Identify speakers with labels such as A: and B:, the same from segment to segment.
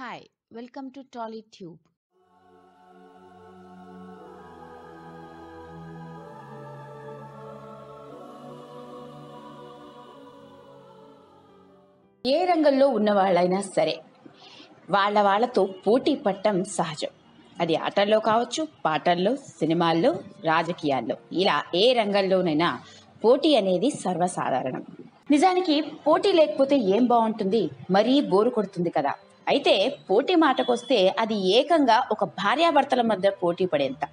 A: Hi, welcome to TollyTube.
B: ఏ రంగంలో ఉన్న వాళ్ళైనా సరే వాళ్ళ వాళ్ళతో పోటీ పట్టడం సహజం. అది ఆటల్లో కావచ్చు పాటల్లో సినిమాల్లో రాజకీయాల్లో. ఇలా ఏ రంగంలోనైనా పోటీ అనేది సర్వసాధారణం. నిజానికి పోటీ లేకపోతే ఏం బాగుంటుంది మరీ బోరు కొడుతుంది కదా. అయితే పోటీ మాటకొస్తే అది ఏకంగా ఒక భార్యాభర్తల మధ్య పోటీ పడేంత.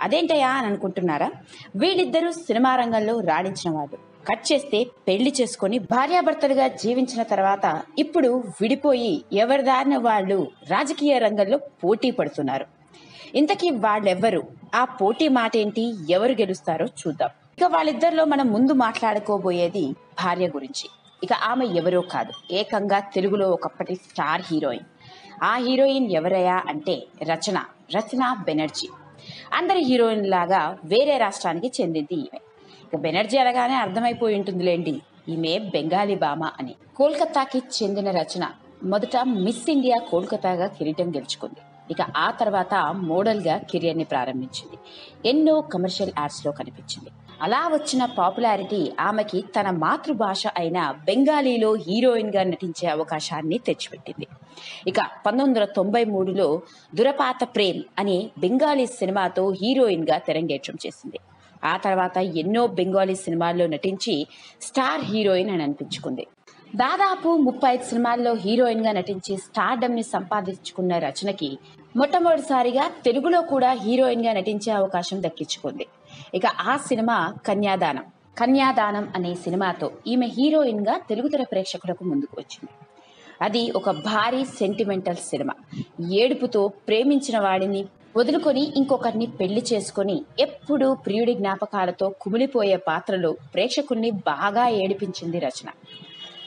B: అదేంటయా అని అనుకుంటున్నారా? వీళ్ళిద్దరూ సినిమా రంగంలో రాణించిన వాళ్ళు. కట్ చేస్తే పెళ్ళి చేసుకొని భార్యాభర్తలుగా జీవించిన తర్వాత ఇప్పుడు విడిపోయి ఎవరిదారిన వాళ్ళు రాజకీయ రంగంలో పోటీ పడుతున్నారు. ఇంతకీ వాళ్ళెవ్వరు? ఆ పోటీ మాట ఏంటి ఎవరు గెలుస్తారో చూద్దాం. ఇక వాళ్ళిద్దరిలో మనం ముందు మాట్లాడుకోబోయేది భార్య గురించి. ఇక ఆమె ఎవరో కాదు. ఏకంగా తెలుగులో ఒకప్పటి స్టార్ హీరోయిన్. ఆ హీరోయిన్ ఎవరయ్యా అంటే రచన రచన బెనర్జీ. అందరి హీరోయిన్ లాగా వేరే రాష్ట్రానికి చెందింది ఈమె. ఇక బెనర్జీ అనగానే అర్థమైపోయి ఉంటుందిలేండి. ఈమె బెంగాలీ బామ అని. కోల్కతాకి చెందిన రచన మొదట మిస్ ఇండియా కోల్కతాగా కిరీటం గెలుచుకుంది. ఇక ఆ తర్వాత మోడల్గా కెరియర్ని ప్రారంభించింది. ఎన్నో కమర్షియల్ యాడ్స్లో కనిపించింది. అలా వచ్చిన పాపులారిటీ ఆమెకి తన మాతృభాష అయిన బెంగాలీలో హీరోయిన్గా నటించే అవకాశాన్ని తెచ్చిపెట్టింది. ఇక పంతొమ్మిది వందల తొంభై మూడులో దురపాత ప్రేమ్ అనే బెంగాలీ సినిమాతో హీరోయిన్గా తెరంగేట్రం చేసింది. ఆ తర్వాత ఎన్నో బెంగాలీ సినిమాల్లో నటించి స్టార్ హీరోయిన్ అని అనిపించుకుంది. దాదాపు ముప్పై ఐదు సినిమాల్లో హీరోయిన్గా నటించి స్టార్డమ్ని సంపాదించుకున్న రచనకి మొట్టమొదటిసారిగా తెలుగులో కూడా హీరోయిన్గా నటించే అవకాశం దక్కించుకుంది. ఇక ఆ సినిమా కన్యాదానం. కన్యాదానం అనే సినిమాతో ఈమె హీరోయిన్గా తెలుగుతెర ప్రేక్షకులకు ముందుకు వచ్చింది. అది ఒక భారీ సెంటిమెంటల్ సినిమా. ఏడుపుతో ప్రేమించిన వాడిని వదులుకొని ఇంకొకరిని పెళ్ళి చేసుకొని ఎప్పుడూ ప్రియుడి జ్ఞాపకాలతో కుమిలిపోయే పాత్రలో ప్రేక్షకుల్ని బాగా ఏడిపించింది రచన.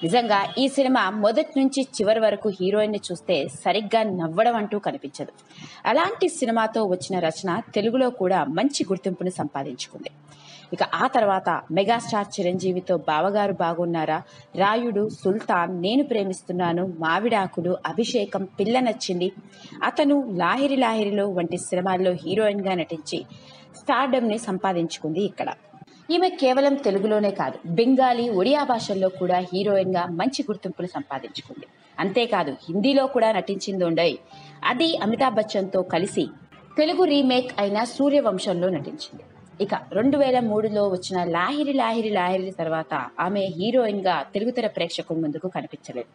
B: నిజంగా ఈ సినిమా మొదటి నుంచి చివరి వరకు హీరోయిన్ని చూస్తే సరిగ్గా నవ్వడం అంటూ కనిపించదు. అలాంటి సినిమాతో వచ్చిన రచన తెలుగులో కూడా మంచి గుర్తింపును సంపాదించుకుంది. ఇక ఆ తర్వాత మెగాస్టార్ చిరంజీవితో బావగారు బాగున్నారా? రాయుడు సుల్తాన్ నేను ప్రేమిస్తున్నాను మావిడాకులు అభిషేకం పిల్ల నచ్చింది. అతను లాహిరి లాహిరిలో వంటి సినిమాల్లో హీరోయిన్గా నటించి స్టార్డమ్ని సంపాదించుకుంది ఇక్కడ. ఈమె కేవలం తెలుగులోనే కాదు బెంగాలీ ఒడియా భాషల్లో కూడా హీరోయిన్గా మంచి గుర్తింపులు సంపాదించుకుంది. అంతేకాదు హిందీలో కూడా నటించింది ఉండయి అది అమితాబ్ బచ్చన్తో కలిసి తెలుగు రీమేక్ అయిన సూర్యవంశంలో నటించింది. ఇక రెండు వేల మూడులో వచ్చిన లాహిరి లాహిరి లాహిరి తర్వాత ఆమె హీరోయిన్గా ప్రేక్షకుల ముందుకు కనిపించలేదు.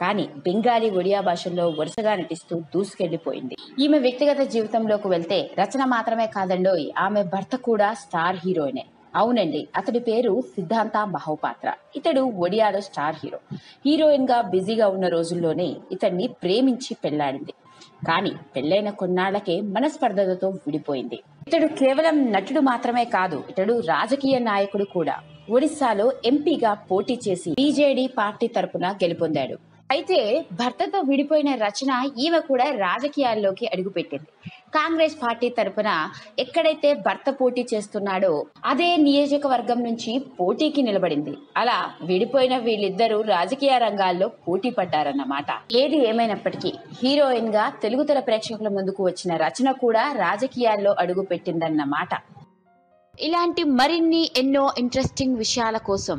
B: కానీ బెంగాలీ ఒడియా భాషల్లో వరుసగా నటిస్తూ దూసుకెళ్ళిపోయింది ఈమె వ్యక్తిగత జీవితంలోకి వెళ్తే రచన మాత్రమే కాదండోయ్ ఆమె భర్త కూడా స్టార్ హీరోయినే. అవునండి అతడి పేరు సిద్ధాంత మహోపాత్ర. ఇతడు ఒడియాలో స్టార్ హీరో. హీరోయిన్గా బిజీగా ఉన్న రోజుల్లోనే ఇతన్ని ప్రేమించి పెళ్ళాడింది కానీ పెళ్ళైన కొన్నాళ్ళకే మనస్పర్ధలతో విడిపోయింది. ఇతడు కేవలం నటుడు మాత్రమే కాదు ఇతడు రాజకీయ నాయకుడు కూడా. ఒడిశాలో ఎంపీగా పోటీ చేసి బీజేడీ పార్టీ తరపున గెలుపొందాడు. అయితే భర్తతో విడిపోయిన రచన ఈమె కూడా రాజకీయాల్లోకి అడుగుపెట్టింది. కాంగ్రెస్ పార్టీ తరపున ఎక్కడైతే భర్త పోటీ చేస్తున్నాడో అదే నియోజకవర్గం నుంచి పోటీకి నిలబడింది. అలా విడిపోయిన వీళ్ళిద్దరూ రాజకీయ రంగాల్లో పోటీ పడ్డారన్నమాట. ఏది ఏమైనప్పటికీ హీరోయిన్గా తెలుగుతెర ప్రేక్షకుల ముందుకు వచ్చిన రచన కూడా రాజకీయాల్లో అడుగు పెట్టిందన్నమాట
A: ఇలాంటి మరిన్ని ఎన్నో ఇంట్రెస్టింగ్ విషయాల కోసం